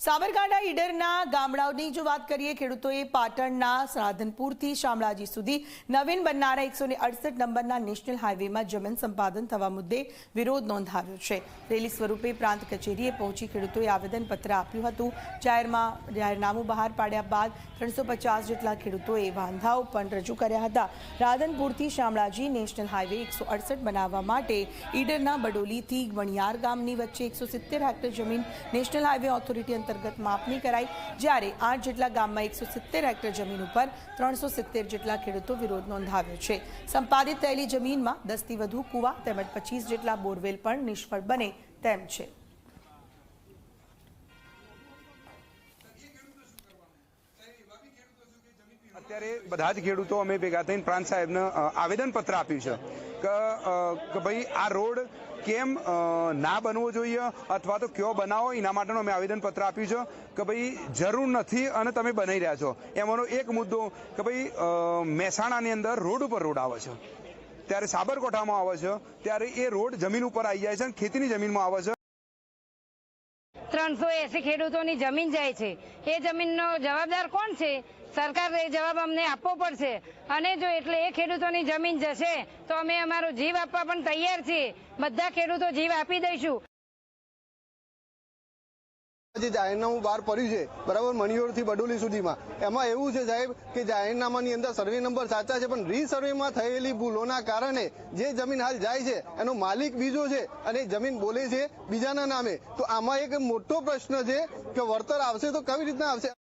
સાબરકાંઠા ઈડરના ગામડાઓની જો વાત કરીએ, ખેડૂતોએ પાટણના સાધનપુરથી શામળાજી સુધી નવીન બનનારા એકસો નંબરના નેશનલ હાઈવેમાં જમીન સંપાદન થવા મુદ્દે વિરોધ નોંધાવ્યો છે. રેલી સ્વરૂપે પ્રાંત કચેરીએ પહોંચી ખેડૂતોએ આવેદનપત્ર આપ્યું હતું. જાહેરમાં જાહેરનામું બહાર પાડ્યા બાદ ત્રણસો જેટલા ખેડૂતોએ વાંધાઓ પણ રજૂ કર્યા હતા. રાધનપુરથી શામળાજી નેશનલ હાઈવે એકસો બનાવવા માટે ઈડરના બડોલીથી વણિયાર ગામની વચ્ચે એકસો હેક્ટર જમીન નેશનલ હાઈવે ઓથોરિટી અંતર્ગત માપણી કરાઈ, જ્યારે આઠ જેટલા ગામમાં એકસો સિત્તેર હેક્ટર જમીન ઉપર ત્રણસો સિત્તેર જેટલા ખેડૂતો વિરોધ નોંધાવ્યો છે. સંપાદિત થયેલી જમીનમાં દસથી વધુ કુવા તેમજ પચીસ જેટલા બોરવેલ પણ નિષ્ફળ બને તેમ છે. અત્યારે બધા જ ખેડૂતો અમે ભેગા થઈને પ્રાંત સાહેબને આવેદન પત્ર આપ્યું છે કે ભાઈ આ રોડ કેમ ના બનવો જોઈએ અથવા તો કયો બનાવો? એના માટેનું અમે આવેદન પત્ર આપ્યું છે કે ભાઈ જરૂર નથી અને તમે બનાવી રહ્યા છો. એમાંનો એક મુદ્દો કે ભાઈ મહેસાણાની અંદર રોડ ઉપર રોડ આવે છે. ત્યારે સાબરકોઠામાં આવે છે. ત્યારે એ રોડ જમીન ઉપર આવી જાય છે અને ખેતીની જમીનમાં આવે છે. ત્રણસો એસી ખેડૂતોની જમીન જાય છે. એ જમીનનો જવાબદાર કોણ છે? સરકાર એ જવાબ અમને આપવો પડશે. અને જો એટલે એ ખેડૂતોની જમીન જશે, તો અમે અમારો જીવ આપવા પણ તૈયાર છીએ. બધા ખેડૂતો જીવ આપી દઈશું. જે જાહેરનામું બહાર પડ્યું છે, બરાબર, મણિયોરથી બડોલી સુધીમાં. એમાં એવું છે સાહેબ કે જાહેરનામાની અંદર સર્વે નંબર સાચા છે, પણ રીસર્વેમાં થયેલી ભૂલોના કારણે જે જમીન હાલ જાય છે, એનો માલિક બીજો છે અને જમીન બોલે છે બીજાના નામે. તો આમાં એક મોટો પ્રશ્ન છે કે વળતર આવશે તો કેવી રીતના આવશે?